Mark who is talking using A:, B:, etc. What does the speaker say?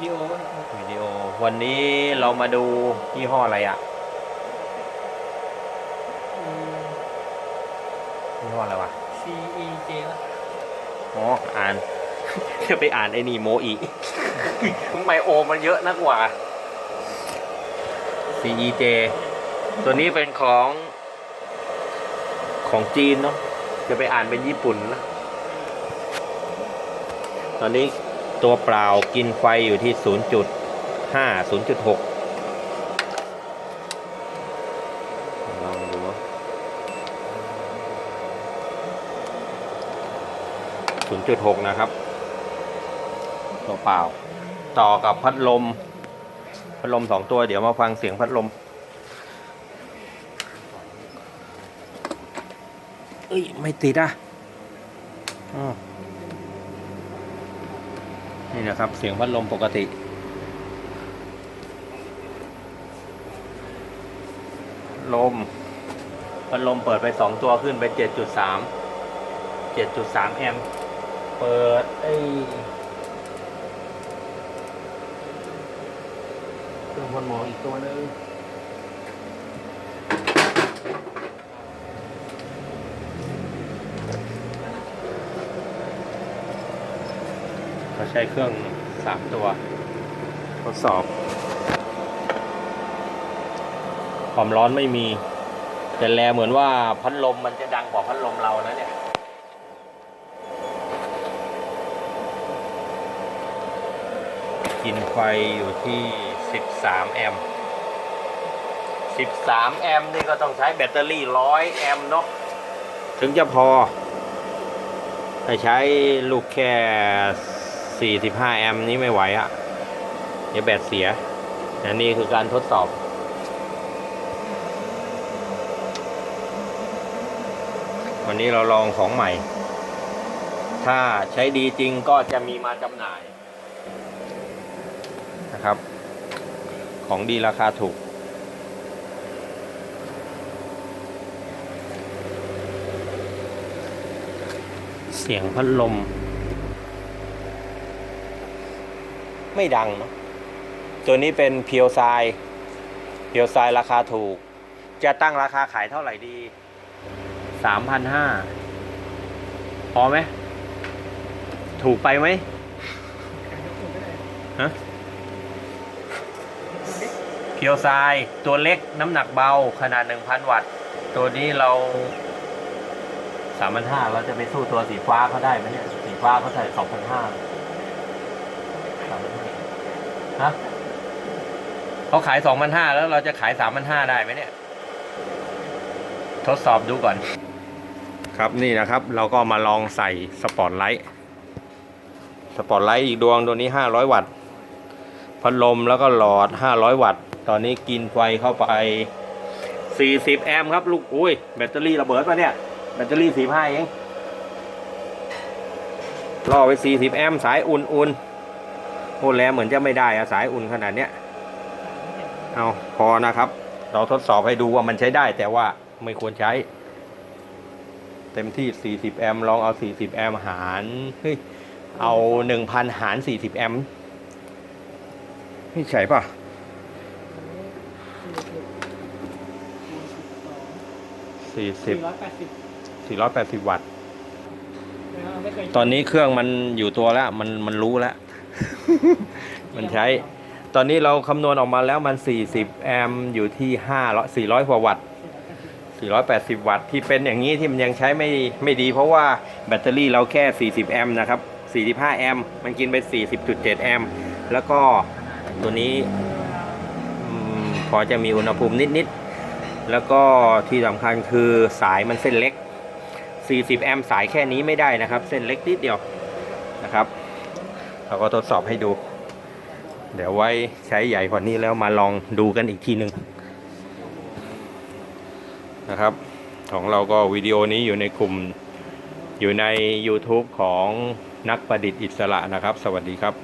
A: วิดีโอ
B: วิดีโอ วันนี้เรามาดูยี่ห้ออะไรอะ
A: อืม
B: ยี่ห้ออะไรวะ
A: C E J วะ
B: อ๋ออ่านจะไปอ่านไอ้นี่โมอีทำไมโอมันเยอะนักกว่า CEJ ตัวนี้เป็นของของจีนเนาะจะไปอ่านเป็นญี่ปุ่นนะ ตอนนี้ ตัวเปล่ากินไฟอยู่ที่ 0.5 0.6 ลองดู 0.6 นะครับ ตัวเปล่า ต่อกับพัดลม พัดลมสองตัวเดี๋ยวมาฟังเสียงพัดลม เอ้ย ไม่ติดอะอ้าว นี่นะครับ เสียงพัดลมปกติ ลม พัดลมเปิดไปสองตัวขึ้นไป7.3 7.3แอมป์เปิดไอ้เครื่องพ่นหมอกอีกตัวหนึง เขาใช้เครื่องสามตัว ทดสอบ ความร้อนไม่มี แต่แลเหมือนว่าพัดลมมันจะดังกว่าพัดลมเรานะเนี่ยกินไฟอยู่ที่ 13 แอมป์13 แอมป์นี่ก็ต้องใช้แบตเตอรี่ 100 แอมป์เนาะถึงจะพอถ้าใช้ลูกแค่ 45 แอมป์นี้ไม่ไหวอะเดี๋ยวแบตเสียอันนี้คือการทดสอบ วันนี้เราลองของใหม่ ถ้าใช้ดีจริงก็จะมีมาจำหน่ายนะครับ ของดีราคาถูก เสียงพัดลม ไม่ดังเนะตัวนี้เป็นเพียวทรายเพียวทรายราคาถูก จะตั้งราคาขายเท่าไหร่ดีสามพันห้าพอไหม ถูกไปไหมฮะเพียวทรายตัวเล็กน้ำหนักเบาขนาด1,000วัตต์ ตัวนี้เราสามพันห้าเราจะไปสู้ตัวสีฟ้าเขาได้ไหมเนี่ย สีฟ้าเขาใส่สองพันห้าสามพันห้า ฮะเขาขายสองพันห้าแล้วเราจะขายสามพันห้าได้ไหมเนี่ย ทดสอบดูก่อน ครับนี่นะครับ เราก็มาลองใส่สปอตไลท์สปอตไลท์อีกดวงตัวนี้500วัตต์พัดลมแล้วก็หลอด500วัตต์ตอนนี้กินไฟเข้าไป40แอมป์ครับ ลูกอุ้ยแบตเตอรี่ระเบิดปะเนี่ย แบตเตอรี่45เองล่อไป40แอมป์สายอุ่นๆ โอ้แล้วเหมือนจะไม่ได้อะสายอุ่นขนาดเนี้ยเอาพอนะครับ เราทดสอบให้ดูว่ามันใช้ได้ แต่ว่าไม่ควรใช้ เต็มที่ 40 แอมป์ลองเอา 40 แอมป์หารเฮ้ยเอา 1,000 หาร 40 แอมป์ไม่ใช่ป่ะ
A: สี่
B: 40
A: ร้อยแปดสิบ
B: 480วัตต์
A: นะครับไม่เคย
B: ตอนนี้เครื่องมันอยู่ตัวแล้ว มันมันรู้แล้ว มันใช้ ตอนนี้เราคำนวณออกมาแล้วมัน 40 แอมป์อยู่ที่500 400กว่าวัตต์480 วัตต์ที่เป็นอย่างนี้ที่มันยังใช้ไม่ไม่ดี เพราะว่าแบตเตอรี่เราแค่ 40 แอมป์นะครับ 45 แอมป์มันกินไป 40.7 แอมป์แล้วก็ตัวนี้พอจะมีอุณหภูมินิดๆ แล้วก็ที่สำคัญคือสายมันเส้นเล็ก 40 แอมป์สายแค่นี้ไม่ได้นะครับ เส้นเล็กนิดเดียวนะครับ เราก็ทดสอบให้ดู เดี๋ยวไว้ใช้ใหญ่กว่านี้แล้วมาลองดูกันอีกทีหนึ่งนะครับ ของเราก็วิดีโอนี้อยู่ในกลุ่มอยู่ใน YouTube ของนักประดิษฐ์อิสระนะครับ สวัสดีครับ